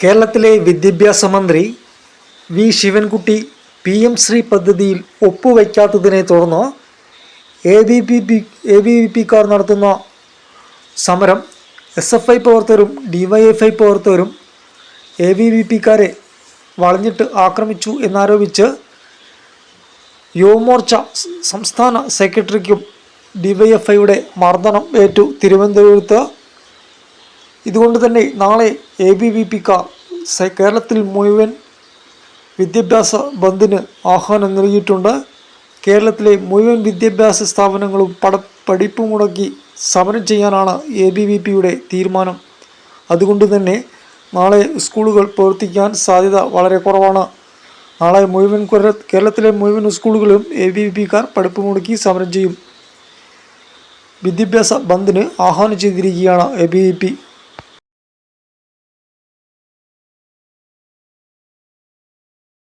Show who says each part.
Speaker 1: കേരളത്തിലെ വിദ്യാഭ്യാസ മന്ത്രി V. Sivankutty P M Shri പദ്ധതിയിൽ ഒപ്പുവയ്ക്കാത്തതിനെ തുടർന്ന് A B P P A B V പിക്കാർ നടത്തുന്ന സമരം എസ് എഫ് ഐ പ്രവർത്തകരും ഡിവൈഎഫ്ഐ പ്രവർത്തകരും എ ബി വി പിക്കാരെ വളഞ്ഞിട്ട് ആക്രമിച്ചു എന്നാരോപിച്ച് യുവമോർച്ച സംസ്ഥാന സെക്രട്ടറിക്കും ഡിവൈഎഫ്ഐയുടെ മർദ്ദനം ഏറ്റു. തിരുവനന്തപുരത്ത് ഇതുകൊണ്ട് തന്നെ നാളെ എ ബി വി പിക്കാർ കേരളത്തിൽ മുഴുവൻ വിദ്യാഭ്യാസ ബന്ദിന് ആഹ്വാനം നൽകിയിട്ടുണ്ട്. കേരളത്തിലെ മുഴുവൻ വിദ്യാഭ്യാസ സ്ഥാപനങ്ങളും പട പഠിപ്പ് മുടക്കി സമരം ചെയ്യാനാണ് എ ബി വി പിയുടെ തീരുമാനം. അതുകൊണ്ട് തന്നെ നാളെ സ്കൂളുകൾ പ്രവർത്തിക്കാൻ സാധ്യത വളരെ കുറവാണ്. നാളെ മുഴുവൻ കേരളത്തിലെ മുഴുവൻ സ്കൂളുകളും എ ബി വി പിക്കാർ പഠിപ്പ് മുടക്കി സമരം ചെയ്യും. വിദ്യാഭ്യാസ ബന്ദിന് ആഹ്വാനം ചെയ്തിരിക്കുകയാണ് എ ബി വി പി